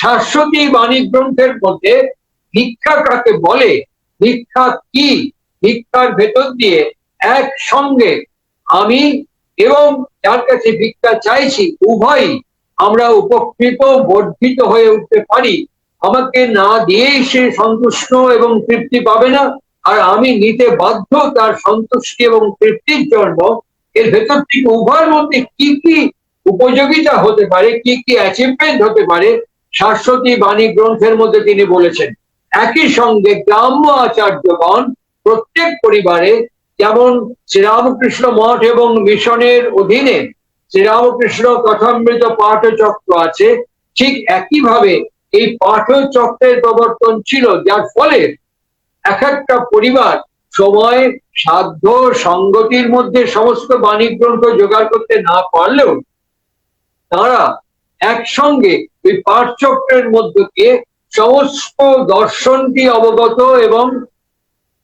শাশ্বতী বাণী গ্রন্থের মধ্যে ভিক্ষা কাকে বলে? ভিক্ষা কি? ভিক্ষার ভেতর দিয়ে একসঙ্গে আমি এবং যার কাছে ভিক্ষা চাইছি, উভয়ই আমরা উপকৃত, বর্ধিত হয়ে উঠতে পারি। আমাকে না দিয়েই সে সন্তুষ্ট এবং তৃপ্তি পাবে না, আর আমি নিতে বাধ্য তার সন্তুষ্টি এবং তৃপ্তির জন্য। এর ভেতর থেকে উভয়ের মধ্যে কি কি উপযোগিতা হতে পারে, কি কি অ্যাচিভমেন্ট হতে পারে শাশ্বতী বাণী গ্রন্থের মধ্যে তিনি বলেছেন, একই সঙ্গে গ্রাম্য আচার্যগণ প্রত্যেক পরিবারে যেমন শ্রীরামকৃষ্ণ মঠ এবং মিশনের অধীনে শ্রীরামকৃষ্ণ কথামৃত পাঠচক্র আছে, ঠিক একইভাবে এই পাঠচক্রের প্রবর্তন ছিল, যার ফলে এক একটা পরিবার সময়, সাধ্য, সঙ্গতির মধ্যে সমস্ত বাণী গ্রন্থ জোগাড় করতে না পারলেও তারা একসঙ্গে ওই পাঠচক্রের মধ্য দিয়ে সমস্ত দর্শনটি অবগত এবং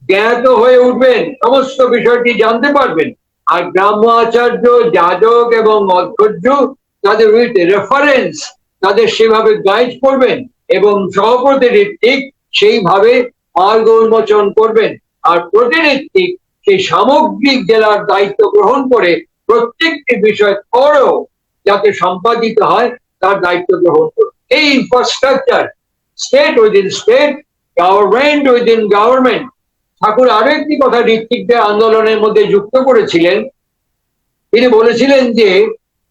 জ্ঞাত হয়ে উঠবেন, সমস্ত বিষয়টি জানতে পারবেন। আর গ্রাম্য আচার্য যাজক এবং অধ্যর্য তাদের উইথ রেফারেন্স তাদের সেভাবে গাইড করবেন এবং ঋত্বিক সেইভাবে মার্গ উন্মোচন করবেন। আর প্রতিনিধিক সেই সামগ্রিক জেলার দায়িত্ব গ্রহণ করে প্রত্যেকটি বিষয় থরও যাতে সম্পাদিত হয় তার দায়িত্ব গ্রহণ করবে এই infrastructure state within state government within government Thakur আরও একটি কথা ঋত্বিকদের আন্দোলনের মধ্যে যুক্ত করেছিলেন। তিনি বলেছিলেন যে,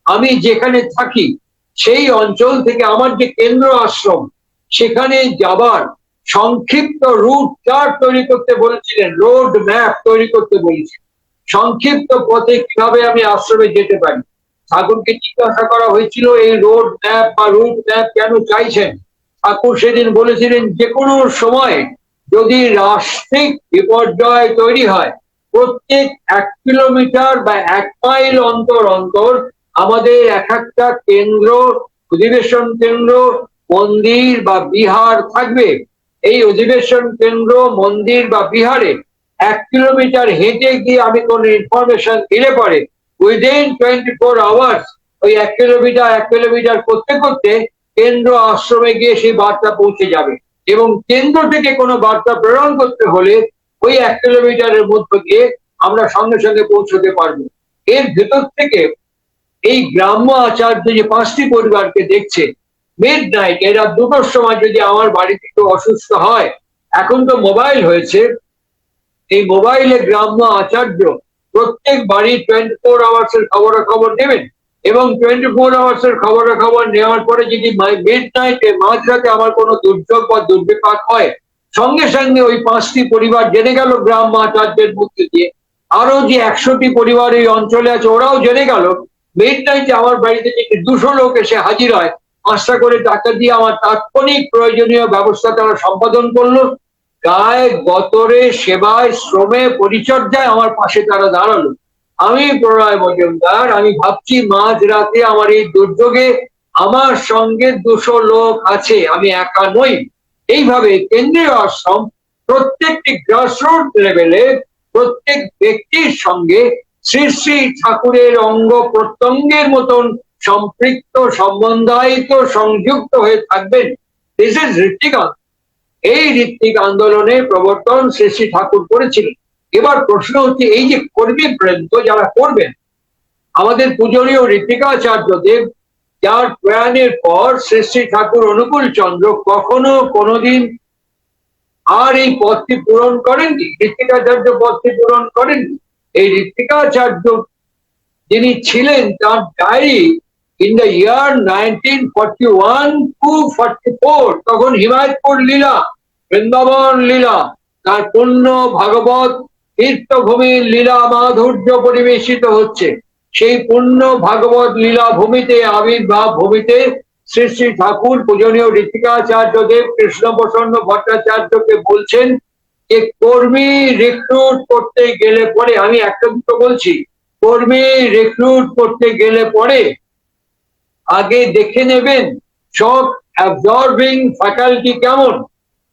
আমি যেখানে থাকি, সেই অঞ্চল থেকে আমার যে কেন্দ্র আশ্রম, সেখানে যাবার সংক্ষিপ্ত রুট চার্ট তৈরি করতে বলেছিলেন রোড ম্যাপ তৈরি করতে বলেছেন সংক্ষিপ্ত পথে কীভাবে আমি আশ্রমে যেতে পারি? ঠাকুরকে জিজ্ঞাসা করা হয়েছিল, এই রোড ম্যাপ বা রুট ম্যাপ কেন চাইছেন? ঠাকুর সেদিন বলেছিলেন, যে কোনো সময় যদি রাষ্ট্রিক বিপর্যয় তৈরি হয়, প্রত্যেক এক কিলোমিটার বা এক মাইল অন্তর অন্তর আমাদের এক একটা কেন্দ্র, অধিবেশন কেন্দ্র, মন্দির বা বিহার থাকবে। এই অধিবেশন কেন্দ্র, মন্দির বা বিহারে এক কিলোমিটার হেঁটে গিয়ে আমি কোন ইনফরমেশন দিলে পরে উইদিন টোয়েন্টি ফোর আওয়ার্স ওই এক কিলোমিটার এক কিলোমিটার করতে করতে কেন্দ্র আশ্রমে গিয়ে সেই বার্তা পৌঁছে যাবে। এবং কেন্দ্র থেকে কোনো বার্তা প্রেরণ করতে হলে ওই এক কিলোমিটারের মধ্য দিয়ে আমরা সঙ্গে সঙ্গে পৌঁছতে পারব। এর ভেতর থেকে এই গ্রাম্য আচার্য যে পাঁচটি পরিবারকে দেখছে মিড নাইট এরা দুটোর সময় যদি আমার বাড়িতে কেউ অসুস্থ হয়, এখন তো মোবাইল হয়েছে। এই মোবাইলে গ্রাম্য আচার্য প্রত্যেক বাড়ি টোয়েন্টি ফোর আওয়ার্স এর খবরাখবর নেবেন এবং টোয়েন্টি ফোর আওয়ার্স এর খবরাখবর নেওয়ার পরে যদি মিড নাইটে মাঝরাতে আমার কোনো দুর্যোগ বা দুর্বিপাক হয়, সঙ্গে সঙ্গে ওই পাঁচটি পরিবার জেনে গেল গ্রাম আচার্যের মধ্যে দিয়ে। আরও যে একশোটি পরিবার এই অঞ্চলে আছে, ওরাও জেনে গেল মিড নাইটে আমার বাড়িতে যদি দুশো লোক এসে হাজির হয় পাঁচটা করে টাকা দিয়ে আমার তাৎক্ষণিক প্রয়োজনীয় ব্যবস্থা তারা সম্পাদন করল। গায়ে গতরে সেবায়, শ্রমে পরিচর্যায় আমার পাশে তারা দাঁড়াল। আমি প্রণয় মজুমদার, আমি ভাবছি মাঝ রাতে আমার এই দুর্যোগে আমার সঙ্গে দুশো লোক আছে, আমি একা নই। এইভাবে কেন্দ্রীয় আশ্রম প্রত্যেকটি গ্রাসরুট লেভেলে প্রত্যেক ব্যক্তির সঙ্গে শ্রী শ্রী ঠাকুরের অঙ্গ প্রত্যঙ্গের মতন সম্পৃক্ত, সম্বন্ধায়িত, সংযুক্ত হয়ে থাকবেন। দিস ইজ ঋত্বিক এই ঋত্বিক আন্দোলনে প্রবর্তন শ্রী শ্রী ঠাকুর করেছিলেন এবার প্রশ্ন হচ্ছে, এই যে কর্মী বৃন্দ যারা করবেন আমাদের পূজনীয় ঋত্বিকাচার্য দেব, যার প্রয়াণের পর শ্রী শ্রী ঠাকুর অনুকূল চন্দ্র কখনো কোনোদিন আর এই পদটি পূরণ করেননি ঋতিকাচার্য পদটি পূরণ করেননি। এই ঋত্বিকাচার্য যিনি ছিলেন, তার diary in the year nineteen forty one to forty four তখন হিমায়তপুর লীলা বৃন্দাবন লীলা, তার পূর্ণ ভাগবত তীর্থভূমির লীলা মাধুর্য পরিবেশিত হচ্ছে। সেই পূর্ণ ভাগবত লীলা ভূমিতে, আবির্ভাব ভূমিতে শ্রী শ্রী ঠাকুর পূজনীয় ঋতিকাচার্য দেব কৃষ্ণ প্রসন্ন ভট্টাচার্যকে বলছেন যে, কর্মী রিক্রুট করতে গেলে পরে, আমি একটা দুটো বলছি, কর্মী রিক্রুট করতে গেলে পরে আগে দেখে নেবেন সব অ্যাবজর্বিং ফ্যাকাল্টি কেমন?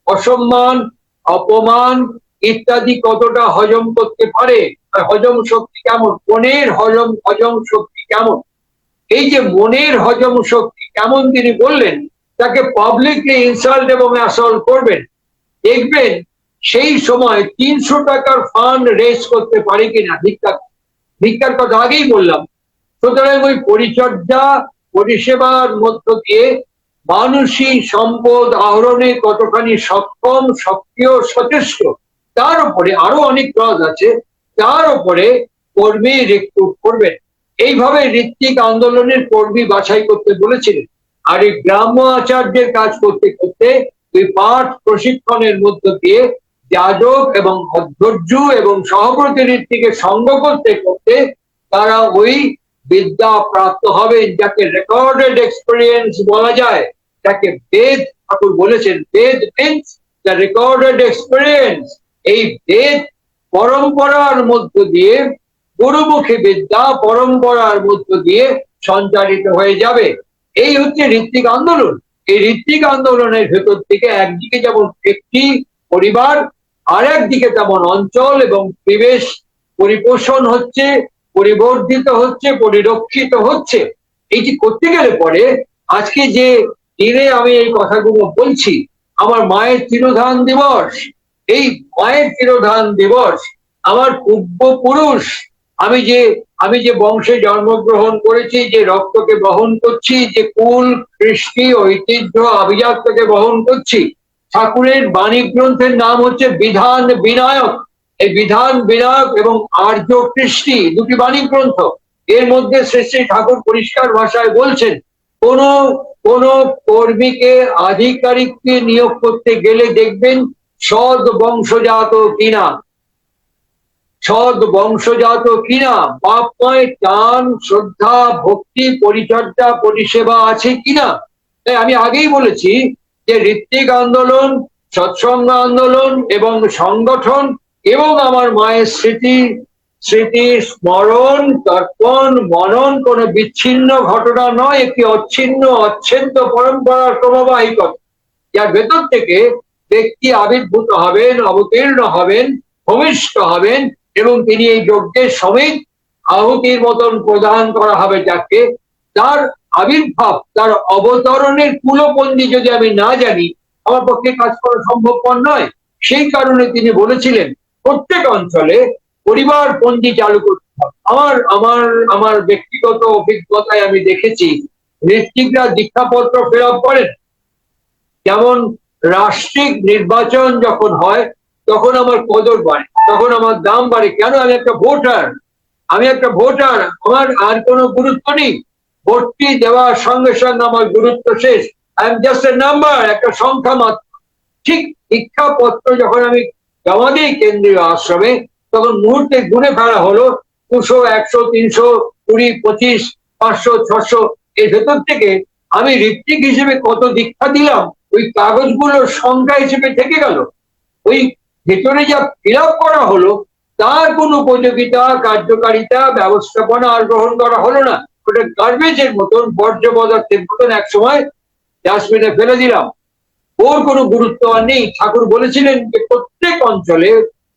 অসম্মান, অপমান ইত্যাদি কতটা হজম করতে পারে? হজম শক্তি কেমন? মনের হজম হজম শক্তি কেমন? এই যে মনের হজম শক্তি কেমন তিনি বললেন, তাকে পাবলিকলি ইনসাল্ট এবং অ্যাসল্ট করবেন। দেখবেন সেই সময় তিনশো টাকার ফান্ড রেস করতে পারে কিনা? ভিক্ষা ভিক্ষার কথা আগেই বললাম। সুতরাং ওই পরিচর্যা, পরিষেবার মধ্য দিয়ে মানুষই সম্পদ আহরণে কতখানি সক্ষম সক্রিয় সচেষ্ট, তার উপরে আরও অনেক ক্লজ আছে, তার উপরে কর্মী রিক্রুট করবেন। এইভাবে ঋত্বিক আন্দোলনের কর্মী বাছাই করতে বলেছিলেন। আর এই গ্রাম্য আচার্যের কাজ করতে করতে ওই পাঠ প্রশিক্ষণের মধ্য দিয়ে যাজক এবং অধ্যর্য এবং সহব্রতী ঋত্বিকে সঙ্গ করতে করতে তারা ওই বিদ্যা প্রাপ্ত হবেন, যাকে রেকর্ডেড এক্সপিরিয়েন্স বলা যায় যাকে বেদ ঠাকুর বলেছেন। Veda means the recorded experience এই বেদ পরম্পরার মধ্য দিয়ে, গুরুমুখী বিদ্যা পরম্পরার মধ্য দিয়ে সঞ্চারিত হয়ে যাবে। এই হচ্ছে ঋত্বিক আন্দোলন। এই ঋত্বিক আন্দোলনের ভেতর থেকে একদিকে যেমন একটি পরিবার আর একদিকে তেমন অঞ্চল এবং পরিবেশ পরিপোষণ হচ্ছে। পরিবর্ধিত হচ্ছে, পরিরক্ষিত হচ্ছে। এইটি করতে গেলে পরে আজকে যে দিনে আমি এই কথাগুলো বলছি, আমার মায়ের তিরোধান দিবস, এই মায়ের তিরোধান দিবস, আমার পূর্বপুরুষ, আমি যে আমি যে বংশে জন্মগ্রহণ করেছি, যে রক্তকে বহন করছি, যে কুল, কৃষ্টি, ঐতিহ্য, আভিজাত্যকে বহন করছি, ঠাকুরের বাণী গ্রন্থের নাম হচ্ছে বিধান বিনায়ক। এই বিধান বিনায়ক এবং আর্য কৃষ্টি দুটি বাণী গ্রন্থ। এর মধ্যে শ্রী শ্রী ঠাকুর পরিষ্কার ভাষায় বলছেন, কোন কোন কর্মীকে আধিকারিককে নিয়োগ করতে গেলে দেখবেন সদ বংশজাত কিনা। সদ বংশজাত কিনা? বাপময় টান শ্রদ্ধা, ভক্তি, পরিচর্যা, পরিষেবা আছে কিনা? তাই আমি আগেই বলেছি যে ঋত্বিক আন্দোলন, সৎসঙ্গ আন্দোলন এবং সংগঠন এবং আমার মায়ের স্মৃতি স্মৃতি স্মরণ, তর্পণ, মনন কোন বিচ্ছিন্ন ঘটনা নয়, একটি অচ্ছিন্ন, অচ্ছেদ্য পরম্পরার ক্রমবাহিকতা। যার ভেতর থেকে ব্যক্তি আবির্ভূত হবেন, অবতীর্ণ হবেন, ভূমিষ্ঠ হবেন এবং তিনি এই যজ্ঞের সমেত আহুতির মতন প্রদান করা হবে যাকে তার আবির্ভাব, তার অবতরণের কুলপন্দি যদি আমি না জানি, আমার পক্ষে কাজ করা সম্ভবপর নয়। সেই কারণে তিনি বলেছিলেন প্রত্যেক অঞ্চলে পরিবার পঞ্জি চালু করতে হবে। আমার আমার আমার ব্যক্তিগত অভিজ্ঞতায় আমি দেখেছি ঋত্বিকরা দীক্ষাপত্র ফেরত করেন। যেমন রাষ্ট্রিক নির্বাচন যখন হয়, তখন আমার কদর বাড়ে, তখন আমার দাম বাড়ে। কেন? আমি একটা ভোটার। আমি একটা ভোটার। আমার আর কোনো গুরুত্ব নেই। ভোটটি দেওয়ার সঙ্গে সঙ্গে আমার গুরুত্ব শেষ। I am just a number একটা সংখ্যা মাত্র। ঠিক শিক্ষাপত্র যখন আমি জমা দিই কেন্দ্রীয় আশ্রমে। তখন মুহূর্তে গুনে ফেলা হলো দুশো, একশো, তিনশো, কুড়ি, পঁচিশ, পাঁচশো, ছশো। এর ভেতর থেকে আমি ঋত্বিক হিসেবে কত দীক্ষা দিলাম, ওই কাগজগুলোর সংখ্যা হিসেবে থেকে গেল। ওই ভেতরে যা ফিল করা হলো, তার কোন উপযোগিতা, কার্যকারিতা, ব্যবস্থাপনা আর গ্রহণ করা হলো না। ওটা গার্বেজের মতন, বর্জ্য পদার্থের মতন এক সময় ডাস্টবিনে ফেলে দিলাম। ওর কোনো গুরুত্ব আর নেই। ঠাকুর বলেছিলেন যে, প্রত্যেক অঞ্চলে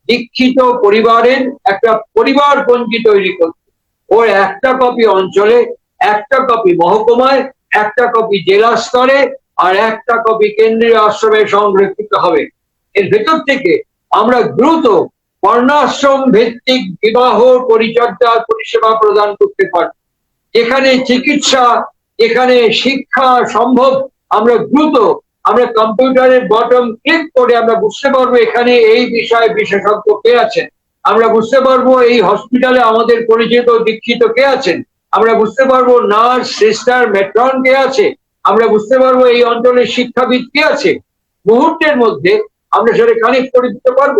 দীক্ষিত পরিবারের একটা পরিবার পঞ্জি তৈরি করতে ওর একটা কপি অঞ্চলে, একটা কপি মহকুমায়, একটা কপি জেলা স্তরে আর একটা কপি কেন্দ্রীয় আশ্রমে সংরক্ষিত হবে। এর ভেতর থেকে আমরা দ্রুত বর্ণাশ্রম ভিত্তিক বিবাহ পরিচর্যা পরিষেবা প্রদান করতে পারি যেখানে চিকিৎসা এখানে শিক্ষা সম্ভব, আমরা দ্রুত আমরা কম্পিউটারের বটম ক্লিক করে আমরা বুঝতে পারব এখানে এই বিষয়ে বিশেষজ্ঞ কে আছেন। আমরা বুঝতে পারব এই হসপিটালে আমাদের পরিচিত দীক্ষিত কে আছেন। আমরা বুঝতে পারব নার্স সিস্টার মেট্রন কে আছে। আমরা বুঝতে পারব এই অঞ্চলের শিক্ষাবিদ কে আছে। মুহূর্তের মধ্যে আমরা সেটা কানেক্ট করে দিতে পারব।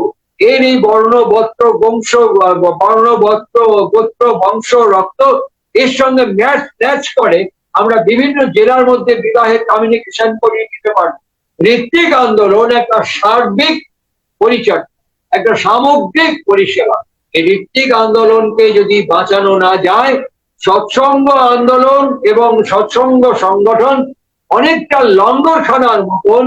এর এই বর্ণ বস্ত্র বংশ বর্ণ বস্ত্র গোত্র, বংশ, রক্ত এর সঙ্গে ম্যাচ ম্যাচ করে আমরা বিভিন্ন জেলার মধ্যে বিবাহের কমিউনিকেশন করিয়ে দিতে পারব। ঋত্বিক আন্দোলন একটা সার্বিক পরিচয়, একটা সামগ্রিক পরিষেবা। এই ঋত্বিক আন্দোলনকে যদি বাঁচানো না যায়, সৎসঙ্গ আন্দোলন এবং সৎসঙ্গ সংগঠন অনেকটা লঙ্গরখানার মতন,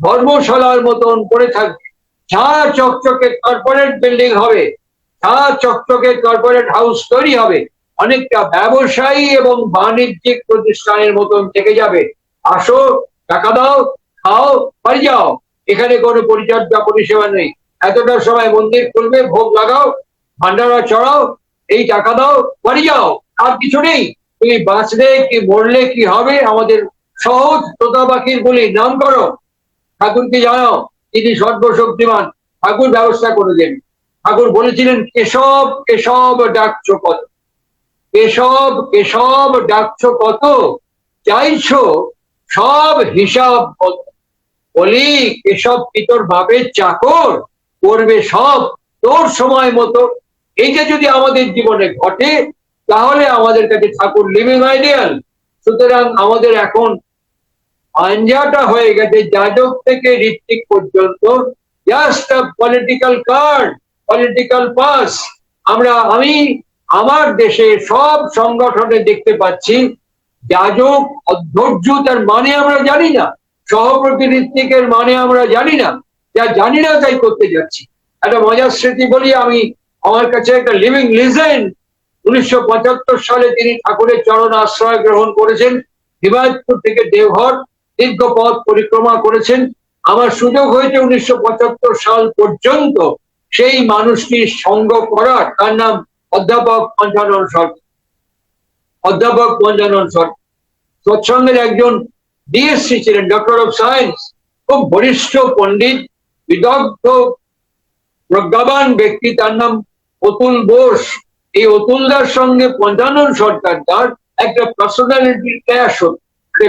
ধর্মশালার মতন করে থাকবে। যা চকচকে কর্পোরেট বিল্ডিং হবে যা চকচকে কর্পোরেট হাউস তৈরি হবে। অনেকটা ব্যবসায়ী এবং বাণিজ্যিক প্রতিষ্ঠানের মতন থেকে যাবে। আসো, টাকা দাও, খাও, বাড়ি যাও। এখানে কোনো পরিচর্যা পরিষেবা নেই। এতটা সময় মন্দির খুলবে, ভোগ লাগাও ভান্ডারা চড়াও এই টাকা দাও, বাড়ি যাও। আর কিছু নেই। তুমি বাঁচলে কি মরলে কি হবে আমাদের সহজ তোতা পাখির বলি নাম করো। ঠাকুরকে জানাও, তিনি সর্বশক্তিমান। ঠাকুর ব্যবস্থা করে দেন। ঠাকুর বলেছিলেন, কেশব কেশব ডাকছো কত? কেশব কেশব ডাকছো কত? চাইছো সব হিসাব কত বলি কেশব কি তোর বাপের চাকর? করবে সব তোর সময় মতো। এইটা যদি আমাদের জীবনে ঘটে, তাহলে আমাদের কাছে ঠাকুর লিভিং আইডিয়াল সুতরাং আমাদের এখন আঞ্জাটা হয়ে গেছে যাজক থেকে ঋত্বিক পর্যন্ত। Just political card political pass আমরা, আমি আমার দেশে সব সংগঠনে দেখতে পাচ্ছি। যাজক অধৈর্য তার মানে আমরা জানি না। সহপ্রতি মানে আমরা জানি না। যা জানি না, তাই করতে যাচ্ছি। একটা মজার স্মৃতি বলি, আমি আমার কাছে একটা লিভিং লিজেন্ড উনিশশো সালে তিনি ঠাকুরের চরণ আশ্রয় গ্রহণ করেছেন। হিমায়তপুর থেকে দেওঘর, দীর্ঘ পথ পরিক্রমা করেছেন। আমার সুযোগ হয়েছে উনিশশো পঁচাত্তর সাল পর্যন্ত সেই মানুষটির সঙ্গ করার। তার নাম অধ্যাপক পঞ্চানন সরকার অধ্যাপক পঞ্চানন সরকার সৎসঙ্গের একজন ডিএসসি ছিলেন ডক্টর অফ সায়েন্স খুব বরিষ্ঠ পণ্ডিত, বিদগ্ধ, প্রজ্ঞাবান ব্যক্তি, তার নাম অতুল বোস। এই অতুলদার সঙ্গে পঞ্চানন সরকার তার একটা পার্সোনালিটি ক্যাশ হতো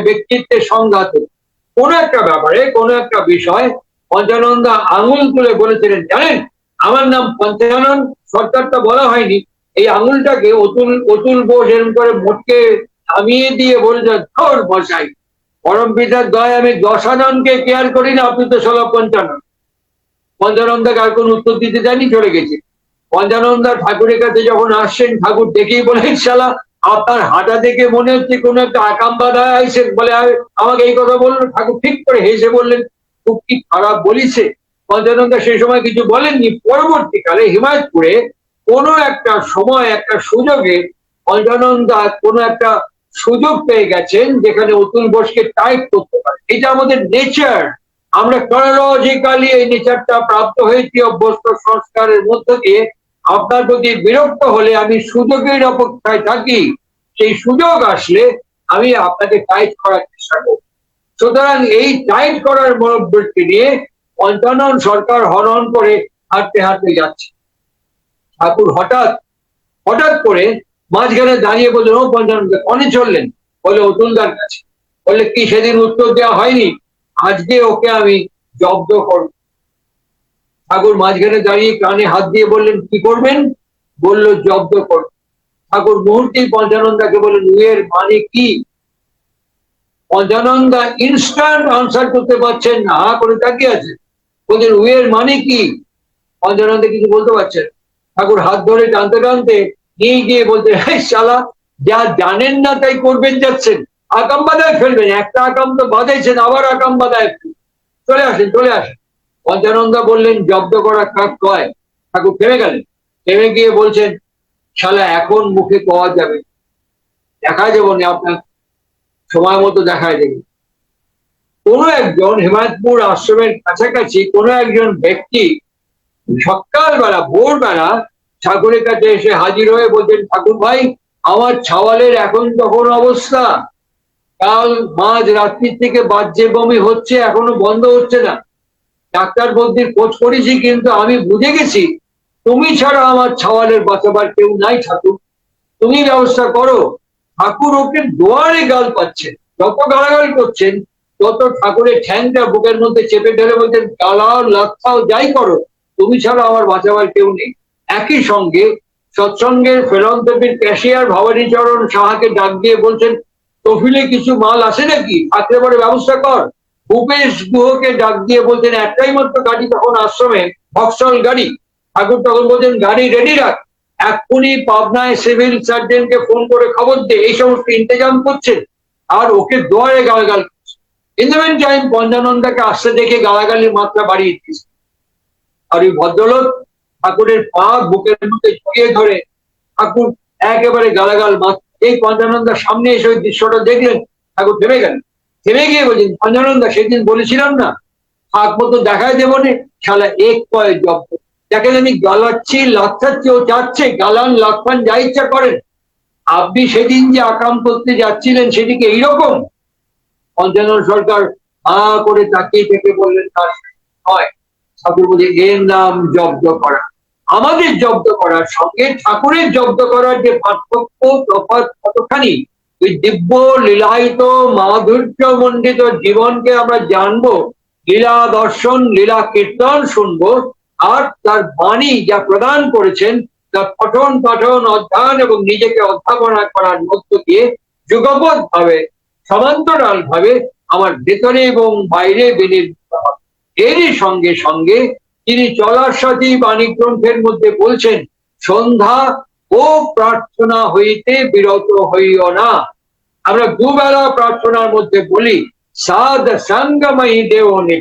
ব্যক্তিত্বের সংঘাত। কোন একটা ব্যাপারে, কোন একটা বিষয় পঞ্চানন্দা আঙুল তুলে বলেছিলেন, জানেন, আমার নাম পঞ্চানন সরকারটা বলা হয়নি এই আঙুলটাকে অতুল অতুল বোস এরকম করে মোটকে থামিয়ে দিয়ে বলেছেন ধর বসাই পরম পিতার দয় আমি দশাননকে কেয়ার করি না আপনি তো ষোলো পঞ্চানন। পঞ্চানন্দাকে আর কোন উত্তর দিতে চাইনি চলে গেছে। পঞ্চানন্দা ঠাকুরের কাছে যখন আসছেন ঠাকুর দেখেই বলেন শালা আপনার হাঁটা দেখে মনে হচ্ছে কোন একটা আকাম বাধা আইসেন বলে "আরে, আমাকে এই কথা বলল ঠাকুর ঠিক করে হেসে বললেন খুব কি খারাপ বলিছে? পঞ্চানন্দা সেই সময় কিছু বলেননি। পরবর্তীকালে হিমায়তপুরে কোনো একটা সময়, একটা সুযোগে পঞ্চানন্দা কোনো একটা সুযোগ পেয়ে গেছেন যেখানে অতুল বোসকে টাইপ করতে পারে। এটা আমাদের নেচার আমরা ক্রনোলজিক্যালি এই নেচারটা প্রাপ্ত হয়েছি অভ্যস্ত সংস্কারের মধ্য দিয়ে। আপনার প্রতি বিরক্ত হলে আমি সুযোগের অপেক্ষায় থাকি। সেই সুযোগ আসলে আমি আপনাকে টাইট করার চেষ্টা করব। সুতরাং এই টাইট করার মনোবৃত্তি নিয়ে পঞ্চানন সরকার হরণ করে হাঁটতে হাঁটতে যাচ্ছে। ঠাকুর হঠাৎ হঠাৎ করে মাঝখানে দাঁড়িয়ে বললেন, ও পঞ্চাননকে কনে চললেন। বলে অতুলদার কাছে। বললে, কি সেদিন উত্তর দেওয়া হয়নি? আজকে ওকে আমি জব্দ করব। ঠাকুর মাঝখানে দাঁড়িয়ে কানে হাত দিয়ে বললেন, কি করবেন? বলল, জব্দ করব। ঠাকুর মুহূর্তেই পঞ্চানন্দাকে বললেন উয়ের মানে কি? পঞ্চানন্দা ইনস্ট্যান্ট আনসার করতে পারছেন না করে তাকিয়ে আছে। বলছেন উয়ের মানে কি? পঞ্চানন্দা কিছু বলতে পারছেন না। ঠাকুর হাত ধরে টানতে টানতে নিয়ে গিয়ে বলতে হ্যাঁ শালা, যা জানেন না তাই করবেন যাচ্ছেন। আকাম বাদায় ফেলবেন, একটা আকাম তো বাঁধেছেন, আবার আকাম বাদায় চলে আসেন চলে আসেন। পঞ্চানন্দা বললেন, জব্দ করা কাক কয়? ঠাকুর থেমে গেলেন। থেমে গিয়ে বলছেন, শালা, এখন মুখে পাওয়া যাবে দেখা যাব না আপনার, সময় মতো দেখা যাবে কোনো একজন হেমায়তপুর আশ্রমের কাছাকাছি কোনো একজন ব্যক্তি সকালবেলা, ভোরবেলা ঠাকুরের কাছে এসে হাজির হয়ে বলছেন, ঠাকুর ভাই, আমার ছাওয়ালের এখন তখন অবস্থা। কাল মাঝ রাত্রির থেকে বাহ্যে বমি হচ্ছে, এখনও বন্ধ হচ্ছে না। ডাক্তার বলতির খোঁজ করেছি, কিন্তু আমি বুঝে গেছি, তুমি ছাড়া আমার ছাওয়ালের বাঁচাবার কেউ নাই ঠাকুর। তুমি ব্যবস্থা করো। ঠাকুর ওকে দোয়ারে গাল পাচ্ছেন, যত গালাগাল করছেন, তত ঠাকুরের ঠ্যাংটা বুকের মধ্যে চেপে ধরে বলছেন গালাও লাথাও যাই করো। তুমি ছাড়া আমার বাঁচাবার কেউ নেই। একই সঙ্গে সৎসঙ্গের ফেরন্তপীর ক্যাশিয়ার ভবানী চরণ সাহাকে ডাক দিয়ে বলছেন, তফিলে কিছু মাল আসে নাকি? থাকলে পরে ব্যবস্থা কর। ভূপেশ গুহকে ডাক দিয়ে বলছেন, একটাই মাত্র গাড়ি তখন আশ্রমে, ভক্সল গাড়ি। ঠাকুর তখন বলছেন, গাড়ি রেডি রাখ। এক্ষুনি পাবনায় সিভিল সার্জনকে ফোন করে খবর দিয়ে এই সমস্ত ইন্তজাম করছেন। আর ওকে দোয়ারে গালাগাল করছে। ইন দ্য টাইম পঞ্চানন্দাকে আসতে দেখে গালাগালির মাত্রা বাড়িয়ে দিয়েছে। আর ওই ভদ্রলোক ঠাকুরের পা বুকের মধ্যে জড়িয়ে ধরে ঠাকুর একেবারে গালাগাল মাত এই পঞ্চানন্দার সামনে এসে ওই দৃশ্যটা দেখলেন, ঠাকুর থেমে গেলেন। থেমে গিয়ে বলছেন, পঞ্চানন্দা, সেদিন বলেছিলাম না হাত মতো দেখায় দেবো নে, শালা এক পয়ে জব্দ দেখেন আমি গালাচ্ছি লাচ্ছাচ্ছি ও চাচ্ছে গালান, লাফান, যা ইচ্ছা করেন। আপনি সেদিন যে আকাম করতে যাচ্ছিলেন সেদিকে এইরকম? পঞ্চানন সরকার আ করে তাকিয়ে থেকে বললেন তার হয় ঠাকুর বলে এর নাম জব্দ করা। আমাদের জব্দ করার সঙ্গে ঠাকুরের জব্দ করার যে পার্থক্য, তফাৎ কতখানি? ওই দিব্য লীলায়িত মাধুর্য মণ্ডিত জীবনকে আমরা জানব, লীলা দর্শন, লীলা কীর্তন শুনব, আর তার বাণী যা প্রদান করেছেন তার পঠন পাঠন, অধ্যয়ন এবং নিজেকে অধ্যাপনা করার মধ্য দিয়ে যুগপৎ ভাবে সমান্তরাল ভাবে আমার ভেতরে এবং বাইরে হবে এরই সঙ্গে সঙ্গে তিনি সাথী বাণী গ্রন্থের মধ্যে বলছেন, সন্ধ্যা ও প্রার্থনা হইতে বিরত হইও না। আমরা দুবেলা প্রার্থনার মধ্যে বলি সাদ সঙ্গময়ী দেওনি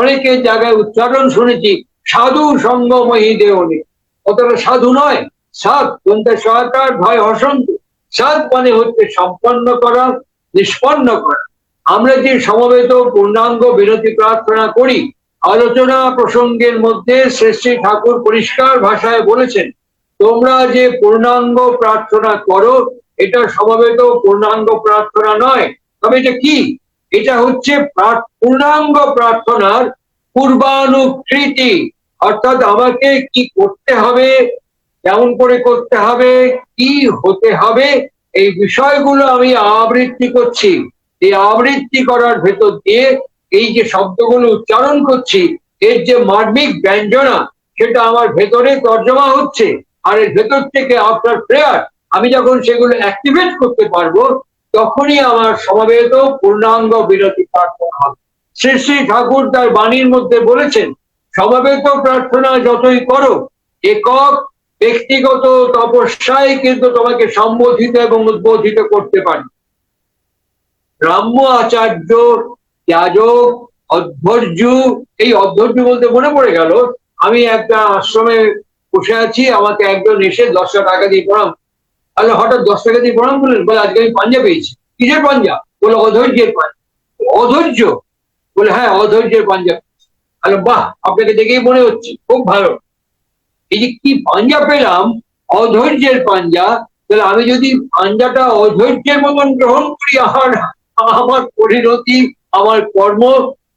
অনেকে জায়গায় উচ্চারণ শুনেছি, সাধু সঙ্গময়ী দেওনি অতটা সাধু নয় সাত কোনটা সহায়তার ভয় অসন্ত সাত মানে হচ্ছে সম্পন্ন করা, নিষ্পন্ন করা। আমরা যে সমবেত পূর্ণাঙ্গ বিনতি প্রার্থনা করি, আলোচনা প্রসঙ্গের মধ্যে শ্রেষ্ঠী ঠাকুর পরিষ্কার ভাষায় বলেছেন, তোমরা যে পূর্ণাঙ্গ প্রার্থনা করো, এটা সমবেত পূর্ণাঙ্গ প্রার্থনা নয়। তবে এটা কি? এটা হচ্ছে পূর্ণাঙ্গ প্রার্থনার পূর্বানুকৃতি। অর্থাৎ আমাকে কি করতে হবে, কেমন করে করতে হবে, কি হতে হবে, এই বিষয়গুলো আমি আবৃত্তি করছি। এই আবৃত্তি করার ভেতর দিয়ে এই যে শব্দগুলো উচ্চারণ করছি, এর যে মার্মিক ব্যঞ্জনা, সেটা আমার ভেতরে তর্জমা হচ্ছে। আর এর ভেতর থেকে আফটার প্রেয়ার আমি যখন সেগুলো অ্যাক্টিভেট করতে পারব, তখনই আমার সমাবেত পূর্ণাঙ্গ বিরতি প্রার্থনা হবে। শ্রী শ্রী ঠাকুর তার বাণীর মধ্যে বলেছেন, সমাবেত প্রার্থনা যতই করো, একক ব্যক্তিগত তপস্যায় কিন্তু তোমাকে সম্বোধিত এবং উদ্বোধিত করতে পারে। ব্রাহ্ম আচার্য যাজক অধ্যর্য এই অধ্যর্য বলতে মনে পড়ে গেল, আমি একটা আশ্রমে বসে আছি, আমাকে একজন এসে দশটা টাকা দিয়ে পড়াম তাহলে হঠাৎ দশ টাকা দিয়ে পড়াম বললেন, বলে আজকে আমি পাঞ্জা পেয়েছি। কিসের পাঞ্জা? বলে অধৈর্যের পাঞ্জা। অধৈর্য? বলে হ্যাঁ অধৈর্যের পাঞ্জা তাহলে বাহ, আপনাকে দেখেই মনে হচ্ছে, খুব ভালো। এই যে কি পাঞ্জা পেলাম, অধৈর্যের পাঞ্জা, তাহলে আমি যদি পাঞ্জাটা অধৈর্যের মতন গ্রহণ করি আমার আমার পরিণতি, আমার কর্ম,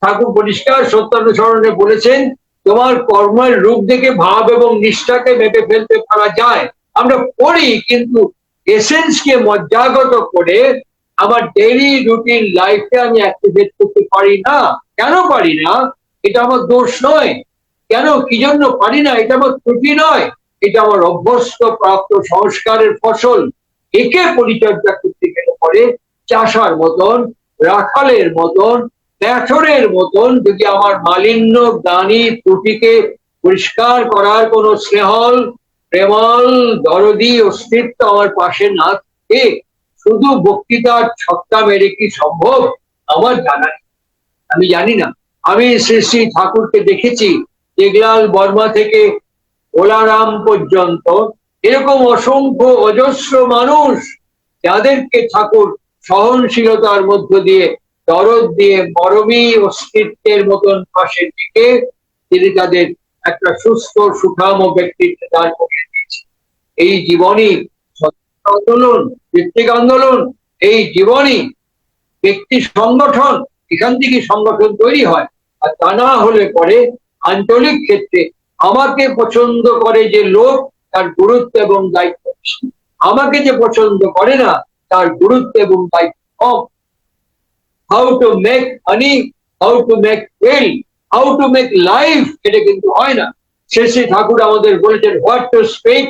ঠাকুর পরিষ্কার সত্যানুসরণে বলেছেন, তোমার কর্মের রূপ দেখে ভাব এবং নিষ্ঠাকে মেপে ফেলতে পারা যায়। আমরা পড়ি, কিন্তু এসেন্সকে মজ্জাগত করে আমার ডেইলি রুটিন লাইফে আমি অ্যাক্টিভেট করতে পারি না। কেন পারি না? এটা আমার দোষ নয়। কেন? কি জন্য পারি না? এটা আমার ত্রুটি নয়। এটা আমার অভ্যস্ত প্রাপ্ত সংস্কারের ফসল। একে পরিচর্যা করতে গেলে পরে চাষার মতন, রাখালের মতন ব্যাথরের মতন যদি আমার মালিন্য দানি ত্রুটিকে পরিষ্কার করার কোন স্নেহল, প্রেমল, দরদি, অস্তিত্ব আমার পাশে না থাকে শুধু বক্তৃতার ছক্কা মেরে কি সম্ভব? আমার জানা নেই। আমি জানি না। আমি শ্রী শ্রী ঠাকুরকে দেখেছি জেগলাল বর্মা থেকে ওলারাম পর্যন্ত। এরকম অসংখ্য অজস্র মানুষ যাদেরকে ঠাকুর সহনশীলতার মধ্য দিয়ে, দরদ দিয়ে মরমী অস্তিত্বের মতন পাশে দিকে তিনি তাদের একটা সুস্থ, সুঠাম ব্যক্তিত্ব দাঁড় করে দিয়েছে এই জীবনই আন্দোলন, ভিত্তিক আন্দোলন, এই জীবনই ব্যক্তি সংগঠন, এখান থেকে সংগঠন তৈরি হয়। আর তা না হলে পরে আঞ্চলিক ক্ষেত্রে আমাকে পছন্দ করে যে লোক, তার গুরুত্ব এবং দায়িত্ব আমাকে যে পছন্দ করে না তার গুরুত্ব এবং দায়িত্ব how to make money how to make well how to make life এটা কিন্তু হয় না। শেষে ঠাকুর আমাদের বলেছেন what to speak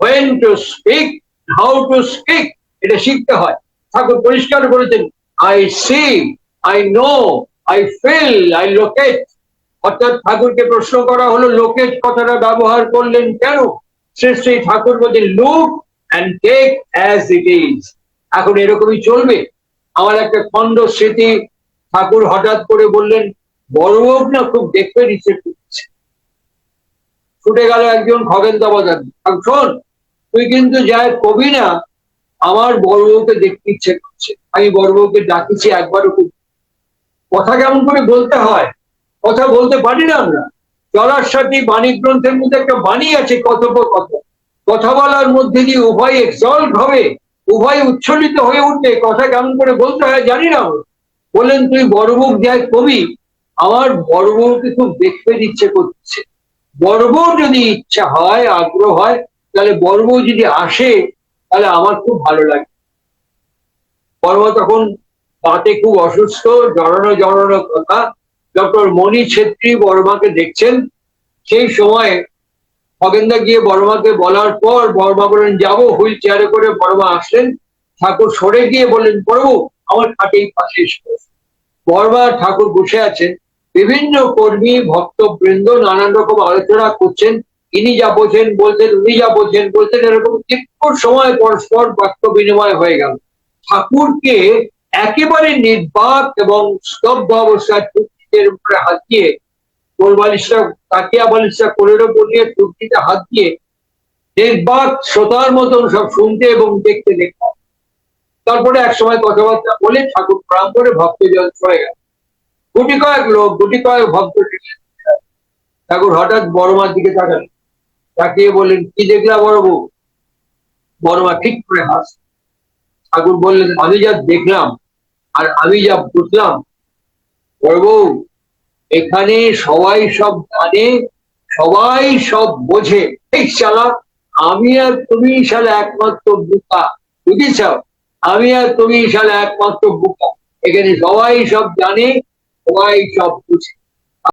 when to speak how to speak এটা শিখতে হয়। ঠাকুর পরিষ্কার বলেছেন I see I know I feel I locate অর্থাৎ ঠাকুরকে প্রশ্ন করা হলো লোকেট কথাটা ব্যবহার করলেন কেন? শ্রী শ্রী ঠাকুর বলছেন look and take as it is এখন এরকমই চলবে? আমার একটা খণ্ড স্মৃতি ঠাকুর হঠাৎ করে বললেন, বড় হোক না খুব দেখবে নিচে ছুটে গেল একজন খগেন দাবাদান শোন, তুই কিন্তু যায় কবি না, আমার বড় বউকে দেখতে ইচ্ছে করছে। আমি বড় বউকে ডাকিছি একবারও খুব। কথা কেমন করে বলতে হয়? কথা বলতে পারি না আমরা। চলার সাথে বাণী গ্রন্থের মধ্যে একটা বাণী আছে, কথোপকথন। কথা বলার মধ্যে দিয়ে উভয় এক্সল্ট হবে। উভয় উচ্ছলিত হয়ে উঠবে কথা কেমন করে বলতে হয় জানি না। বললেন, তুই বড় বউ দেখ কবি? আমার বড় বউকে খুব দেখতে ইচ্ছে করছে। বড় বউ যদি ইচ্ছা হয়, আগ্রহ হয়, তাহলে বড় বউ যদি আসে, তাহলে আমার খুব ভালো লাগে। বড় তখন তাতে খুব অসুস্থ, জড়ানো জড়ানো কথা। ডক্টর মণি ছেত্রী বর্মাকে দেখছেন। সেই সময় খগেন্দা গিয়ে বর্মাকে বলার পর বর্মা বললেন, যাব, হুইল চেয়ারে করে বর্মা আসলেন। ঠাকুর সরে গিয়ে বললেন, প্রভু, আমার খাটেই পাশে। বর্মা ঠাকুর বসে আছেন। বিভিন্ন কর্মী, ভক্তবৃন্দ নানান রকম আলোচনা করছেন। ইনি যা বোঝেন বলছেন, উনি যা বোঝেন বলছেন, এরকম দীর্ঘ সময় পরস্পর বাক্য বিনিময় হয়ে গেল। ঠাকুরকে একেবারে নির্বাক এবং স্তব্ধ অবস্থায় উপরে হাত দিয়ে কোল বালিশটা তাকিয়া বালিশটা কোলের ওপর দিয়ে টুকটিতে হাত দিয়ে নির্বাক শ্রোতার মতন সব শুনতে এবং দেখতে দেখতে তারপরে এক সময় কথাবার্তা বলে ঠাকুর প্রণাম করে ভক্তজন চলে গেল। গুটি কয়েক লোক, গুটি কয়েক ভক্ত ঠাকুর হঠাৎ বড়মার দিকে তাকালেন। তাকিয়ে বললেন, কি দেখলা বড় বউ? বড়মা ঠিক করে হাস ঠাকুর বললেন, আমি যা দেখলাম আর আমি যা বুঝলাম, বড় বউ এখানে সবাই সব জানে, সবাই সব বোঝে। এই চালা আমি আর তুমি শালা একমাত্র বুকা, বুঝেছ? আমি আর তুমি শালা একমাত্র বুকা। এখানে সবাই সব জানে, সবাই সব বুঝে।